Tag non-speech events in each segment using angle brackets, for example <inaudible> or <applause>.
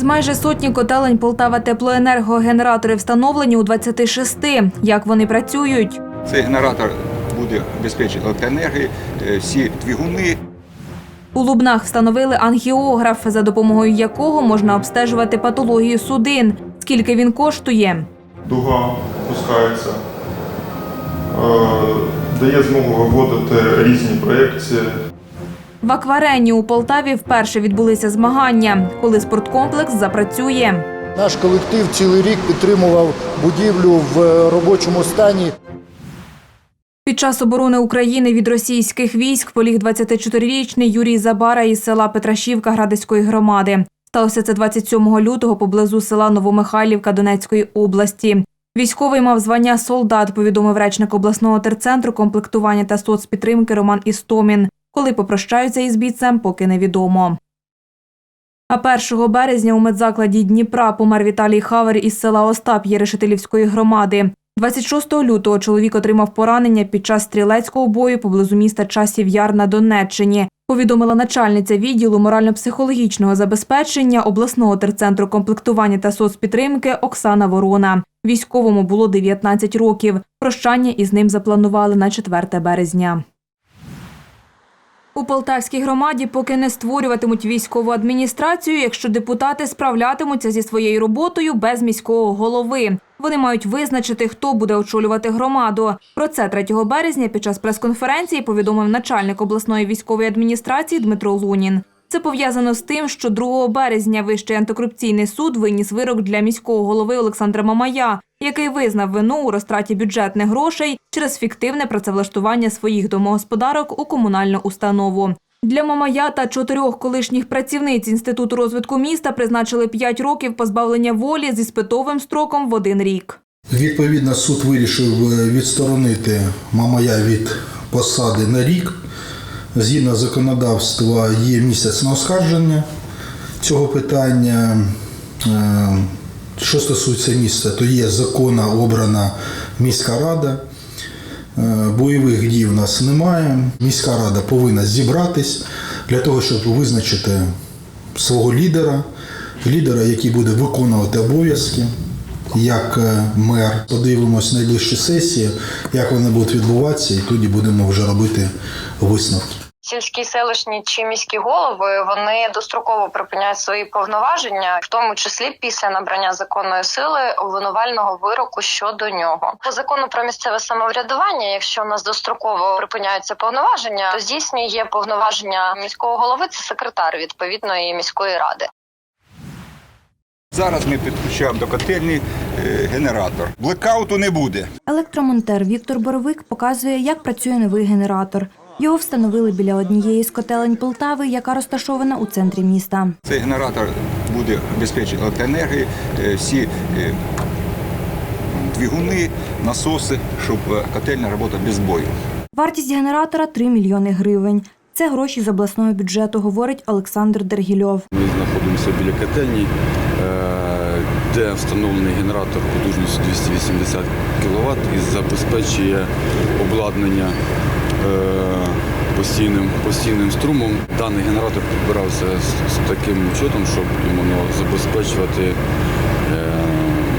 З майже сотні котелень Полтава теплоенерго генератори встановлені у 26. Як вони працюють? Цей генератор буде обезпечити електроенергією, е, всі двигуни. У Лубнах встановили ангіограф, за допомогою якого можна обстежувати патологію судин. Скільки він коштує? дуга пускається, е, дає змогу виводити різні проєкції. В акварені у Полтаві вперше відбулися змагання, коли спорткомплекс запрацює. Наш колектив цілий рік підтримував будівлю в робочому стані. Під час оборони України від російських військ поліг 24-річний Юрій Забара із села Петрашівка Градиської громади. Сталося це 27 лютого поблизу села Новомихайлівка Донецької області. Військовий мав звання солдат, повідомив речник обласного терцентру комплектування та соцпідтримки Роман Істомін. Коли попрощаються із бійцем, поки невідомо. А 1 березня у медзакладі Дніпра помер Віталій Хавер із села Остап Єрешетилівської громади. 26 лютого чоловік отримав поранення під час стрілецького бою поблизу міста Часів Яр на Донеччині. Повідомила начальниця відділу морально-психологічного забезпечення обласного терцентру комплектування та соцпідтримки Оксана Ворона. Військовому було 19 років. Прощання із ним запланували на 4 березня. У Полтавській громаді поки не створюватимуть військову адміністрацію, якщо депутати справлятимуться зі своєю роботою без міського голови. Вони мають визначити, хто буде очолювати громаду. Про це 3 березня під час прес-конференції повідомив начальник обласної військової адміністрації Дмитро Лунін. Це пов'язано з тим, що 2 березня Вищий антикорупційний суд виніс вирок для міського голови Олександра Мамая, який визнав вину у розтраті бюджетних грошей через фіктивне працевлаштування своїх домогосподарок у комунальну установу. Для Мамая та чотирьох колишніх працівниць Інституту розвитку міста призначили 5 років позбавлення волі зі спитовим строком в один рік. Відповідно, суд вирішив е, відсторонити Мамая від посади на рік. Згідно законодавства є місяць на оскарження цього питання. Е, Що стосується міста, то є законна обрана міська рада. Е, Бойових дій у нас немає. Міська рада повинна зібратись для того, щоб визначити свого лідера, лідера, який буде виконувати обов'язки як е, мер. Подивимось найближчі сесії, як вони будуть відбуватися, і тоді будемо вже робити висновки. Сільські селищні чи міські голови вони достроково припиняють свої повноваження, в тому числі після набрання законної сили обвинувального вироку щодо нього. По закону про місцеве самоврядування, якщо у нас достроково припиняються повноваження, то здійснює повноваження міського голови це секретар відповідної міської ради. Зараз ми підключаємо до котельні е, генератор. Блекауту не буде. Електромонтер Віктор Боровик показує, як працює новий генератор. Його встановили біля однієї з котелень Полтави, яка розташована у центрі міста. Цей генератор буде обезпечити електроенергією, е, всі е, двигуни, насоси, щоб е, котельня працювала без бою. Вартість генератора 3 мільйони гривень. Це гроші з обласного бюджету, говорить Олександр Дергільов. Ми знаходимося біля котельні, де встановлений генератор потужністю 280 кВт і забезпечує обладнання постійним, постійним струмом. Даний генератор підбирався з, з таким учетом, щоб іменно забезпечувати е,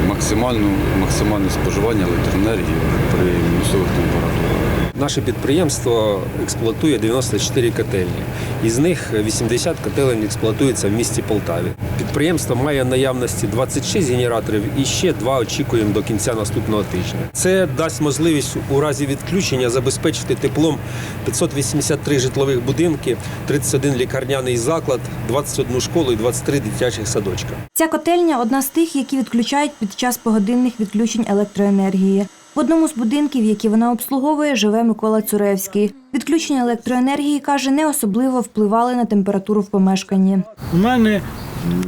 максимальну, максимальне споживання електроенергії при мінусових температурах. Наше підприємство експлуатує 94 котельні. Із них 80 котелень експлуатується в місті Полтаві. Підприємство має наявності 26 генераторів і ще два очікуємо до кінця наступного тижня. Це дасть можливість у разі відключення забезпечити теплом 583 житлових будинки, 31 лікарняний заклад, 21 школу і 23 дитячих садочка. Ця котельня одна з тих, які відключають під час погодинних відключень електроенергії. В одному з будинків, які вона обслуговує, живе Микола Цуревський. Відключення електроенергії, каже, не особливо впливали на температуру в помешканні. У мене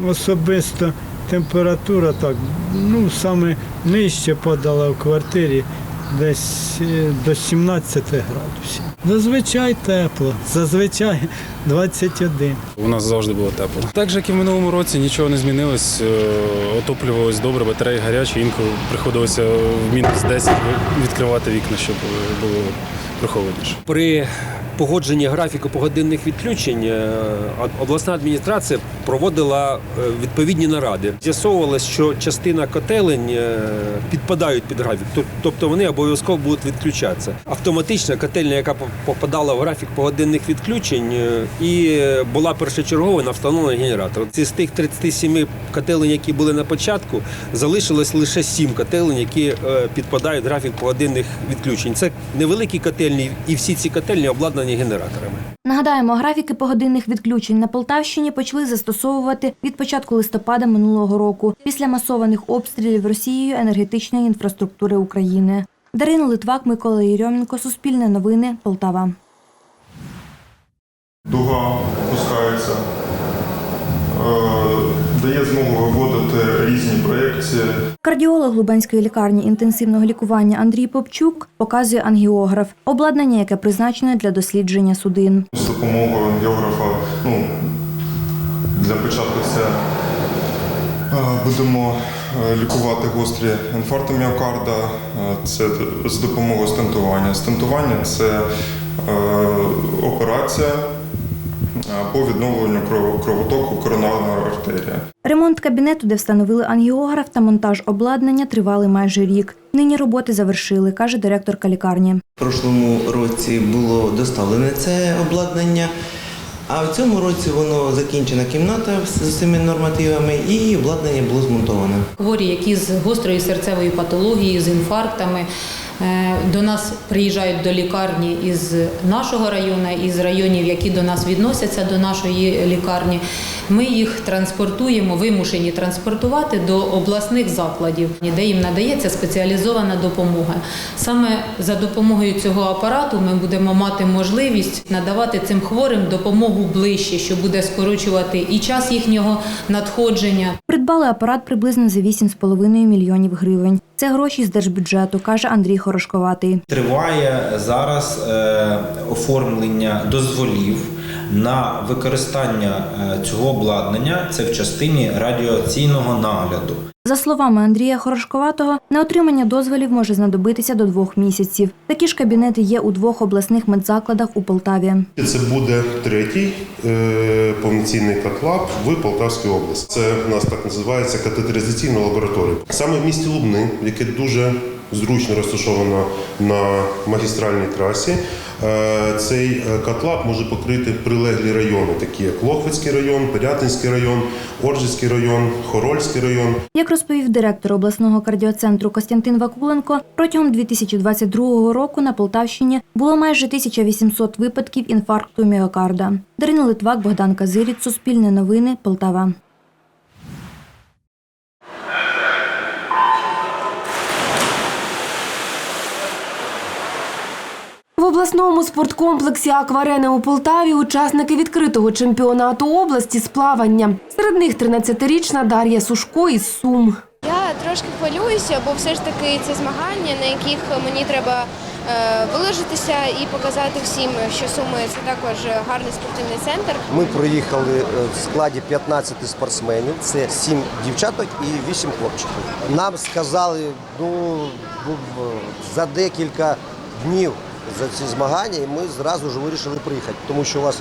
особисто температура так, ну саме нижче падала в квартирі, десь е, до 17 градусів. Зазвичай тепло, зазвичай <laughs> 21. У нас завжди було тепло. Так же, як і в минулому році, нічого не змінилось. Е, Отоплювалось добре, батареї гарячі, інколи приходилося в мінус 10 відкривати вікна, щоб було прохолодніше. При погодженні графіку погодинних відключень е, обласна адміністрація проводила е, відповідні наради. З'ясовувалось, що частина котелень е, підпадають під графік, тобто вони обов'язково будуть відключатися. Автоматична котельня, яка попадала в графік погодинних відключень, і була першочергово на встановлений генератор. З тих 37 котелень, які були на початку, залишилось лише 7 котелень, які підпадають в графік погодинних відключень. Це невеликі котельні, і всі ці котельні обладнані генераторами. Нагадаємо, графіки погодинних відключень на Полтавщині почали застосовувати від початку листопада минулого року після масованих обстрілів Росією енергетичної інфраструктури України. Дарина Литвак, Микола Єрьоменко, Суспільне новини, Полтава. Дуга опускається, е, дає змогу виводити різні проєкції. Кардіолог Лубенської лікарні інтенсивного лікування Андрій Попчук показує ангіограф – обладнання, яке призначене для дослідження судин. З допомогою ангіографа ну, для початку це е, будемо е, лікувати гострі інфаркти міокарда. Е, Це з допомогою стентування. Стентування це операція по відновленню кров- кровотоку коронарної артерії. Ремонт кабінету, де встановили ангіограф та монтаж обладнання, тривали майже рік. Нині роботи завершили, каже директорка лікарні. В прошлому році було доставлене це обладнання, а в цьому році воно закінчена кімната з цими нормативами і обладнання було змонтоване. Хворі, які з гострою серцевою патологією, з інфарктами, до нас приїжджають до лікарні із нашого району, із районів, які до нас відносяться до нашої лікарні. Ми їх транспортуємо, вимушені транспортувати до обласних закладів, де їм надається спеціалізована допомога. Саме за допомогою цього апарату ми будемо мати можливість надавати цим хворим допомогу ближче, що буде скорочувати і час їхнього надходження, Придбали апарат приблизно за 8,5 мільйонів гривень. Це гроші з держбюджету, каже Андрій Хорошковатий. Триває зараз е, оформлення дозволів на використання е, цього обладнання. Це в частині радіаційного нагляду. За словами Андрія Хорошковатого, на отримання дозволів може знадобитися до двох місяців. Такі ж кабінети є у двох обласних медзакладах у Полтаві. Це буде третій е, повноцінний котлаб в Полтавській області. Це у нас так називається катетеризаційна лабораторія. Саме в місті Лубни, яке дуже зручно розташовано на магістральній трасі. е, Цей е, котлаб може покрити прилеглі райони, такі як Лохвицький район, Пирятинський район, Оржицький район, Хорольський район. Як розповів директор обласного кардіоцентру Костянтин Вакуленко, протягом 2022 року на Полтавщині було майже 1800 випадків інфаркту міокарда. Дарина Литвак, Богдан Казиріць, Суспільне новини, Полтава. Обласному спорткомплексі Акварена у Полтаві учасники відкритого чемпіонату області з плавання. Серед них 13-річна Дар'я Сушко із Сум. Я трошки хвилююся, бо все ж таки це змагання, на яких мені треба е, вилежитися і показати всім, що Суми це також гарний спортивний центр. Ми проїхали е, в складі 15 спортсменів. Це 7 дівчаток і 8 хлопчиків. Нам сказали, ну ну, за декілька днів за ці змагання, і ми зразу ж вирішили приїхати, тому що у вас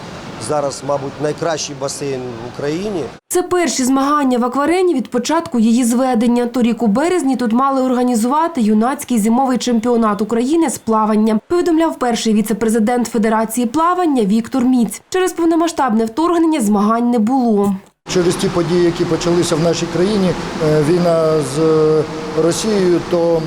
зараз, мабуть, найкращий басейн в Україні. Це перші змагання в акварені від початку її зведення. Торік у березні тут мали організувати юнацький зимовий чемпіонат України з плавання. Повідомляв перший віце-президент Федерації плавання Віктор Міць. Через повномасштабне вторгнення змагань не було. Через ті події, які почалися в нашій країні, е, війна з е, Росією, то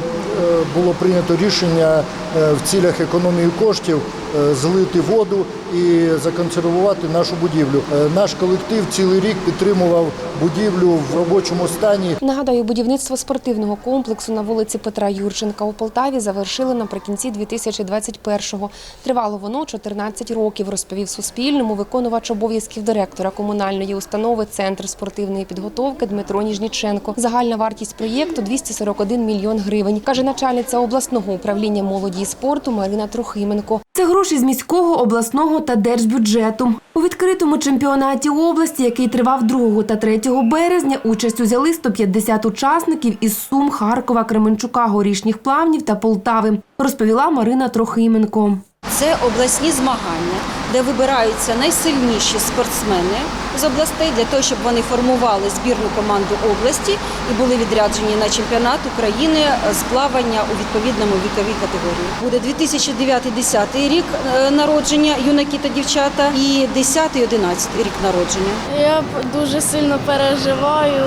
було прийнято рішення е, в цілях економії коштів е, злити воду і законсервувати нашу будівлю. Е, Наш колектив цілий рік підтримував будівлю в робочому стані. Нагадаю, будівництво спортивного комплексу на вулиці Петра Юрченка у Полтаві завершили наприкінці 2021-го. Тривало воно 14 років, розповів Суспільному виконувач обов'язків директора комунальної установи Центр спортивної підготовки Дмитро Ніжніченко. Загальна вартість проєкту 241 мільйон гривень, каже начальниця обласного управління молоді і спорту Марина Трохименко. Це гроші з міського, обласного та держбюджету. У відкритому чемпіонаті області, який тривав 2 та 3 березня, участь узяли 150 учасників із Сум, Харкова, Кременчука, Горішніх Плавнів та Полтави, розповіла Марина Трохименко. Це обласні змагання, де вибираються найсильніші спортсмени з областей для того, щоб вони формували збірну команду області і були відряджені на чемпіонат України з плавання у відповідному віковій категорії. Буде 2009-2010 рік е, народження юнаки та дівчата і 10-11 рік народження. Я дуже сильно переживаю.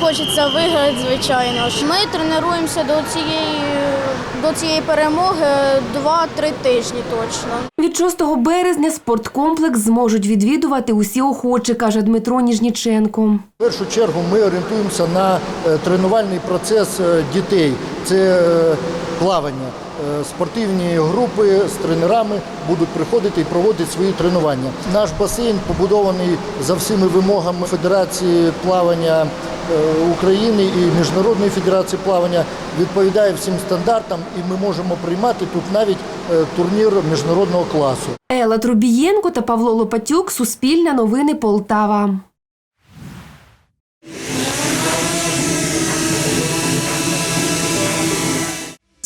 Хочеться виграти, звичайно. ж. Ми тренуємося до цієї, до цієї перемоги 2-3 тижні точно. Від 6 березня спорткомплекс зможуть відвідувати усі охочі, каже Дмитро Ніжніченко. В першу чергу ми орієнтуємося на е, тренувальний процес е, дітей. Це е, плавання. Спортивні групи з тренерами будуть приходити і проводити свої тренування. Наш басейн побудований за всіми вимогами Федерації плавання України і Міжнародної федерації плавання відповідає всім стандартам, і ми можемо приймати тут навіть е, турнір міжнародного класу. Ела Трубієнко та Павло Лопатюк. Суспільне новини Полтава.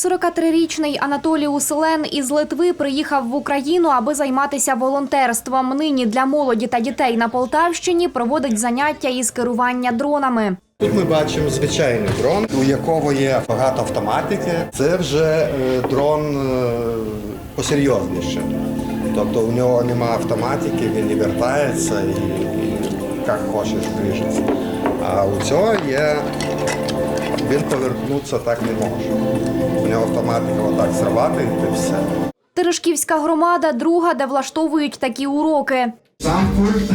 43-річний Анатолій Уселен із Литви приїхав в Україну, аби займатися волонтерством. Нині для молоді та дітей на Полтавщині проводить заняття із керування дронами. Тут ми бачимо звичайний дрон, у якого є багато автоматики. Це вже е, дрон е, посерйозніше. Тобто у нього немає автоматики, він не вертається і, як хочеш движеться. А у цього є він повернутися так не може. Нього автоматика отак срабатує і все. Терешківська громада друга, де влаштовують такі уроки. Сам пульт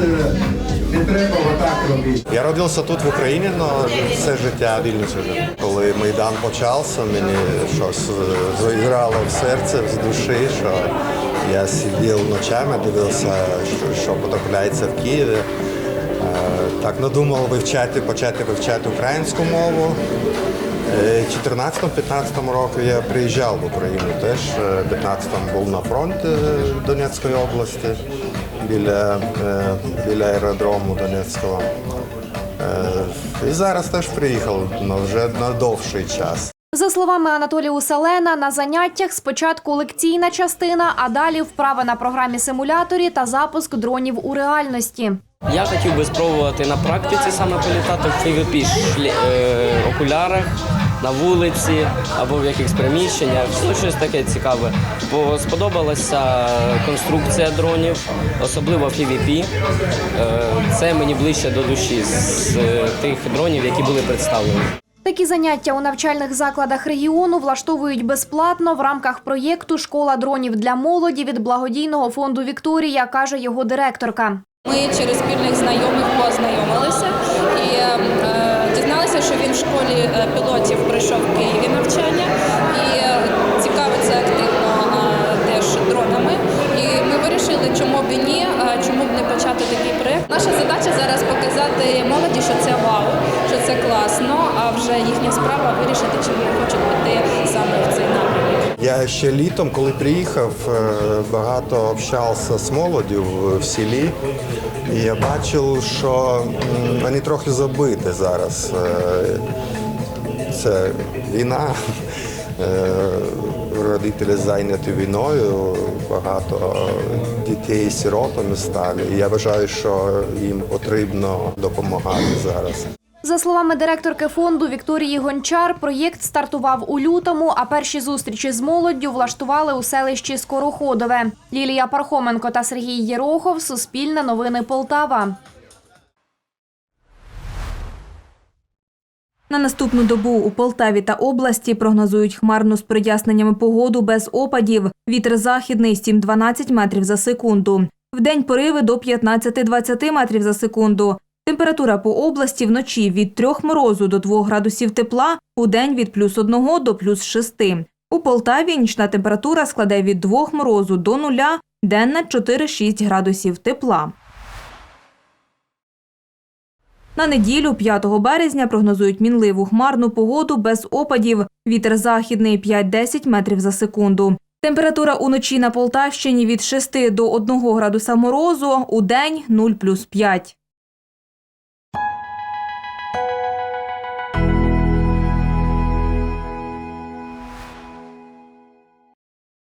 не треба отак робити. Я родився тут в Україні, але все життя Вільнюсі жив. Коли Майдан почався, мені щось е, заіграло в серце, в душі, що я сидів ночами, дивився, що, що потрапляється в Києві. Е, Так надумав вивчати, почати вивчати українську мову. Е, В 14-15 році я приїжджав в Україну теж. Е, В 15-му був на фронт е, Донецької області біля, е, біля аеродрому Донецького. Е, І зараз теж приїхав але вже на довший час. За словами Анатолія Уселена, на заняттях спочатку лекційна частина, а далі вправи на програмі симуляторі та запуск дронів у реальності. Я хотів би спробувати на практиці саме політати в FVP е, окулярах, на вулиці або в якихось приміщеннях. Ну, щось таке цікаве. Бо сподобалася конструкція дронів, особливо FVP. Е, Це мені ближче до душі з тих дронів, які були представлені. Такі заняття у навчальних закладах регіону влаштовують безплатно в рамках проєкту Школа дронів для молоді від благодійного фонду Вікторія, каже його директорка. Ми через спільних знайомих познайомилися і е, дізналися, що він в школі е, пілотів прийшов в Києві навчання і е, цікавиться активно е, теж дронами. І ми вирішили, чому б і ні, е, чому б не почати такий проєкт. Наша задача показати молоді, що це вау, що це класно, а вже їхня справа вирішити, чи вони хочуть піти саме в цей напрямок. Я ще літом, коли приїхав, е, багато общався з молоддю в- селі. І я бачив, що вони трохи забиті зараз. Е, Це війна. Родителі зайняті війною, багато дітей сиротами стали. Я вважаю, що їм потрібно допомагати зараз. За словами директорки фонду Вікторії Гончар, проєкт стартував у лютому, а перші зустрічі з молоддю влаштували у селищі Скороходове. Лілія Пархоменко та Сергій Єрохов. Суспільне новини Полтава. На наступну добу у Полтаві та області прогнозують хмарну з проясненнями погоду без опадів. Вітер західний 7-12 метрів за секунду. Вдень пориви до 15-20 метрів за секунду. Температура по області вночі від 3 морозу до 2 градусів тепла, у день від плюс 1 до плюс 6. У Полтаві нічна температура складе від 2 морозу до 0, денна 4-6 градусів тепла. На неділю, 5 березня, прогнозують мінливу хмарну погоду без опадів. Вітер західний 5-10 метрів за секунду. Температура уночі на Полтавщині від 6 до 1 градуса морозу, у день 0 плюс 5.